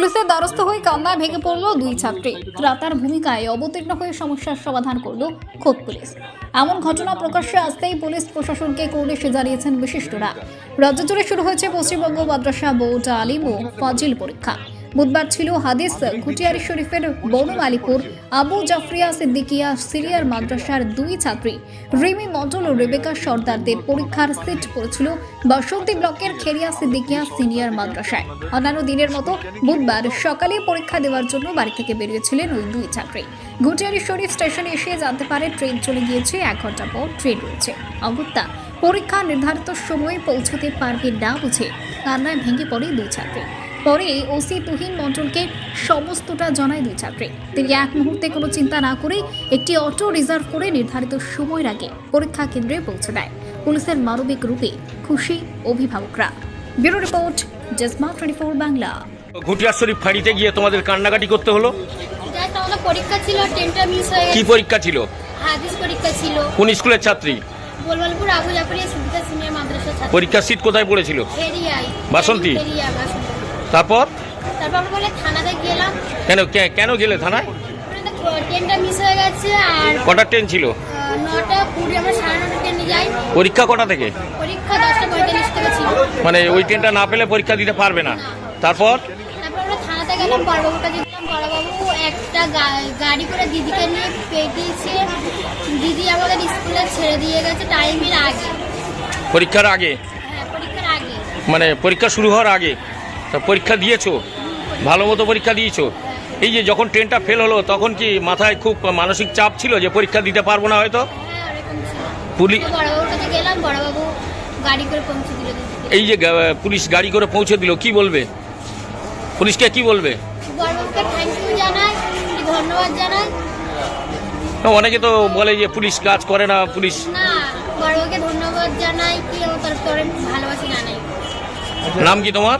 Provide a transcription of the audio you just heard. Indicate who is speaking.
Speaker 1: পুলিশের দ্বারস্থ হয়ে কান্নায় ভেঙে পড়ল দুই ছাত্রী। ত্রাতার ভূমিকায় অবতীর্ণ হয়ে সমস্যার সমাধান করল খোদ পুলিশ। এমন ঘটনা প্রকাশ্যে আসতেই পুলিশ প্রশাসনকে কোর্নিশ জানিয়েছেন বিশিষ্টরা। রাজ্য জুড়ে শুরু হয়েছে পশ্চিমবঙ্গ মাদ্রাসা বোর্ড আলিম ও ফাজিল পরীক্ষা। বুধবার ছিল হাদিস ঘুটিয়ারি শরীফের বনু আলিপুর, আবু জাফরিয়া সিদ্দিকিয়া, সিরিয়ার মাদ্রাসার দুই ছাত্রী। রিমি মন্ডল ও রেবেকা সর্দারদের পরীক্ষার সিট পড়েছিল বাসন্তী ব্লকের খেরিয়া সিদ্দিকিয়া সিনিয়র মাদ্রাসায়। অন্যান্য দিনের মতো বুধবার সকালে পরীক্ষা দেওয়ার জন্য বাড়ি থেকে বেরিয়েছিলেন ওই দুই ছাত্রী। ঘুটিয়ারি শরীফ স্টেশনে এসে জানতে পারে ট্রেন চলে গিয়েছে, এক ঘণ্টা পর ট্রেন রয়েছে। অগত্যা, পরীক্ষা নির্ধারিত সময়ে পৌঁছতে পারবে না বুঝে কান্নায় ভেঙে পড়ে দুই ছাত্রী। পরে ওসি তুহিন মন্ডলকে সমস্তটা জানায় দুই ছাত্রী। তিনি এক মুহূর্তে কোনো চিন্তা না করে একটি অটো রিজার্ভ করে নির্ধারিত সময়ের আগে পরীক্ষা কেন্দ্রে পৌঁছে দেয়। পুলিশের মানবিক রূপে খুশি অভিভাবকরা। ব্যুরো রিপোর্ট জেসমা টোয়েন্টি ফোর বাংলা।
Speaker 2: ঘুটিয়ার শরীফ ফাঁড়িতে গিয়ে তোমাদের কান্নাকাটি করতে হলো?
Speaker 3: পরীক্ষা ছিল ট্রেনটা মিস হয়ে
Speaker 2: কি পরীক্ষা ছিল?
Speaker 3: হাদিস পরীক্ষা ছিল।
Speaker 2: কোন স্কুলের ছাত্রী?
Speaker 3: গোলমালপুর আবু জাফরিয়া সিদ্দিকা সিনিয়র মাদ্রাসা ছাত্র।
Speaker 2: পরীক্ষার সিট কোথায় পড়েছিল? বাসন্তী? তারপর?
Speaker 3: তারপর আমরা বলে থানাতে গেলাম।
Speaker 2: কেন কেন গেলে থানায়?
Speaker 3: ট্রেনটা মিস হয়ে গেছে আর
Speaker 2: ট্রেন ছিল?
Speaker 3: নটা কুড়ি আমরা সাড়ে নটা ট্রেনে যাই।
Speaker 2: পরীক্ষা কটা থেকে?
Speaker 3: পরীক্ষা দশটা পঁয়তাল্লিশ থেকে ছিল।
Speaker 2: মানে ওই ট্রেনটা না পেলে পরীক্ষা দিতে পারবে না। তারপর?
Speaker 3: তারপর আমরা থানাতে গেলাম বড়বাবুর কাছে বড়বাবু একটা গাড়ি করে দিদিকে নিয়ে পেটিয়েছে। দিদি আমাদের স্কুলে ছেড়ে দিয়ে গেছে টাইমের আগে।
Speaker 2: পরীক্ষার আগে?
Speaker 3: হ্যাঁ পরীক্ষার আগে।
Speaker 2: মানে পরীক্ষা শুরু হওয়ার আগে? তা পরীক্ষা দিয়েছ? ভালো মতো পরীক্ষা দিয়েছ? এই যে যখন ট্রেনটা ফেল হলো তখন কি মাথায় খুব মানসিক চাপ ছিল যে পরীক্ষা দিতে পারব না হয়তো?
Speaker 3: হ্যাঁ
Speaker 2: পুলিশ এই যে পুলিশ গাড়ি করে পৌঁছে দিল কি বলবে? পুলিশকে কি বলবে? অনেকে তো বলে যে পুলিশ কাজ করে না পুলিশ নাম কি তোমার?